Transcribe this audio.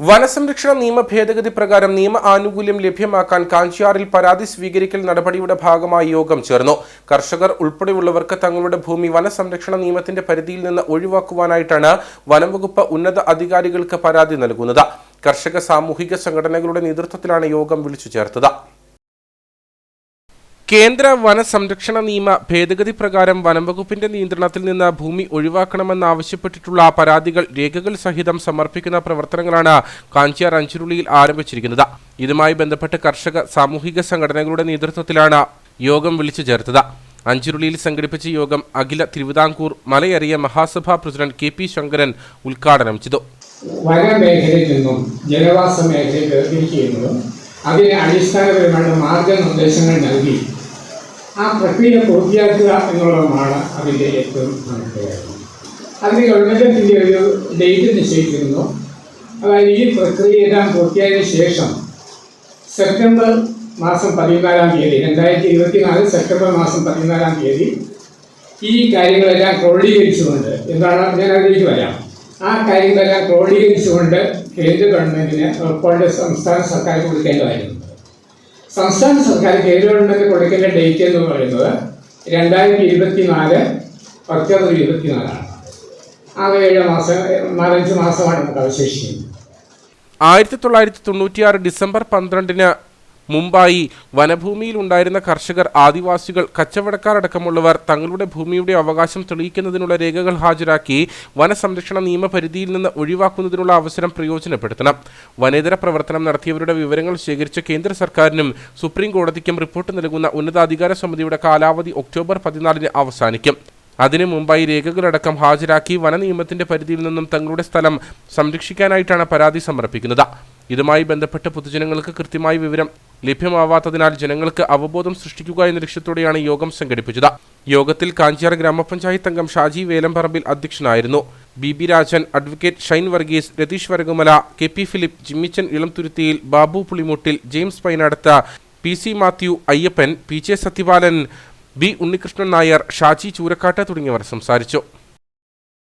വനസംരക്ഷണ നിയമ ഭേദഗതി പ്രകാരം നിയമ ആനുകൂല്യം ലഭ്യമാക്കാൻ കാഞ്ചിയാറിൽ പരാതി സ്വീകരിക്കൽ നടപടിയുടെ ഭാഗമായി യോഗം ചേർന്നു. കർഷകർ ഉൾപ്പെടെയുള്ളവർക്ക് തങ്ങളുടെ ഭൂമി വനസംരക്ഷണ നിയമത്തിന്റെ പരിധിയിൽ നിന്ന് ഒഴിവാക്കുവാനായിട്ടാണ് വനംവകുപ്പ് ഉന്നത അധികാരികൾക്ക് പരാതി നൽകുന്നത്. കർഷക സാമൂഹിക സംഘടനകളുടെ നേതൃത്വത്തിലാണ് യോഗം വിളിച്ചു ചേർത്തത്. കേന്ദ്ര വനസംരക്ഷണ നിയമ ഭേദഗതി പ്രകാരം വനംവകുപ്പിന്റെ നിയന്ത്രണത്തിൽ നിന്ന് ഭൂമി ഒഴിവാക്കണമെന്നാവശ്യപ്പെട്ടിട്ടുള്ള പരാതികൾ രേഖകൾ സഹിതം സമർപ്പിക്കുന്ന പ്രവർത്തനങ്ങളാണ് കാഞ്ചിയാർ അഞ്ചുരുളിയിൽ ആരംഭിച്ചിരിക്കുന്നത്. ഇതുമായി ബന്ധപ്പെട്ട് കർഷക സാമൂഹിക സംഘടനകളുടെ നേതൃത്വത്തിലാണ് യോഗം വിളിച്ചു ചേർത്തത്. അഞ്ചുരുളിയിൽ സംഘടിപ്പിച്ച യോഗം Akhila Thiruvithamkoor Malayaraya Mahasabha president K P Sankaran ഉദ്ഘാടനം ചെയ്തു. വനമേഖലയിൽ നിന്നും അതിന് അടിസ്ഥാനപരമായ മാർഗനിർദ്ദേശങ്ങൾ നൽകി ആ പ്രക്രിയ പൂർത്തിയാക്കുക എന്നുള്ളതുമാണ് അതിന്റെ ഏറ്റവും പ്രധാനപ്പെട്ടത് അതിന് ഗവൺമെന്റിന്റെ ഒരു ഡേറ്റ് നിശ്ചയിച്ചിരുന്നു. അതായത് ഈ പ്രക്രിയ എല്ലാം പൂർത്തിയായതിനു ശേഷം സെപ്റ്റംബർ മാസം പതിനാലാം തീയതി രണ്ടായിരത്തി ഇരുപത്തിനാല് സെപ്റ്റംബർ മാസം പതിനാലാം തീയതി ഈ കാര്യങ്ങളെല്ലാം ക്രോഡീകരിച്ചുകൊണ്ട് എന്താണ് ഞാൻ അതിലേക്ക് വരാം. ആ കാര്യങ്ങളെല്ലാം ക്രോഡീകരിച്ചുകൊണ്ട് കേന്ദ്ര ഗവൺമെന്റിന് ഉൾപ്പെടെ സംസ്ഥാന സർക്കാർ കൊടുക്കേണ്ടതായിരുന്നു. സംസ്ഥാന സർക്കാർ കേന്ദ്ര ഗവൺമെന്റ് കൊടുക്കേണ്ട ഡേറ്റ് എന്ന് പറയുന്നത് രണ്ടായിരത്തി ഇരുപത്തിനാല് ഒക്ടോബർ ഇരുപത്തിനാലാണ്. ആകെ ഏഴ് മാസം നാലഞ്ച് മാസമാണ് നമുക്ക് അവശേഷിക്കുന്നത്. ആയിരത്തി തൊള്ളായിരത്തി തൊണ്ണൂറ്റിയാറ് ഡിസംബർ പന്ത്രണ്ടിന് മുമ്പായി വനഭൂമിയിൽ ഉണ്ടായിരുന്ന കർഷകർ ആദിവാസികൾ കച്ചവടക്കാർ അടക്കമുള്ളവർ തങ്ങളുടെ ഭൂമിയുടെ അവകാശം തെളിയിക്കുന്നതിനുള്ള രേഖകൾ ഹാജരാക്കി വനസംരക്ഷണ നിയമപരിധിയിൽ നിന്ന് ഒഴിവാക്കുന്നതിനുള്ള അവസരം പ്രയോജനപ്പെടുത്തണം. വനേതര പ്രവർത്തനം നടത്തിയവരുടെ വിവരങ്ങൾ ശേഖരിച്ച കേന്ദ്ര സർക്കാരിനും സുപ്രീം കോടതിക്കും റിപ്പോർട്ട് നൽകുന്ന ഉന്നതാധികാര സമിതിയുടെ കാലാവധി ഒക്ടോബർ പതിനാലിന് അവസാനിക്കും. അതിനു മുമ്പായി രേഖകളടക്കം ഹാജരാക്കി വനനിയമത്തിന്റെ പരിധിയിൽ നിന്നും തങ്ങളുടെ സ്ഥലം സംരക്ഷിക്കാനായിട്ടാണ് പരാതി സമർപ്പിക്കുന്നത്. ഇതുമായി ബന്ധപ്പെട്ട് പൊതുജനങ്ങൾക്ക് കൃത്യമായ വിവരം ലഭ്യമാവാത്തതിനാൽ ജനങ്ങൾക്ക് അവബോധം സൃഷ്ടിക്കുക എന്ന ലക്ഷ്യത്തോടെയാണ് യോഗം സംഘടിപ്പിച്ചത്. യോഗത്തിൽ കാഞ്ചിയാർ ഗ്രാമപഞ്ചായത്ത് അംഗം ഷാജി വേലംപറമ്പിൽ അധ്യക്ഷനായിരുന്നു. B B Rajan advocate Shine Varghese Ratheesh Varakumala K P Philip Jimmichan Elamthuruthiyil Babu Pulimuttil James Painadathu P C Mathew Ayyappan P J Sathyapalan B Unnikrishnan Nair Shaji Choorakkattu തുടങ്ങിയവർ സംസാരിച്ചു.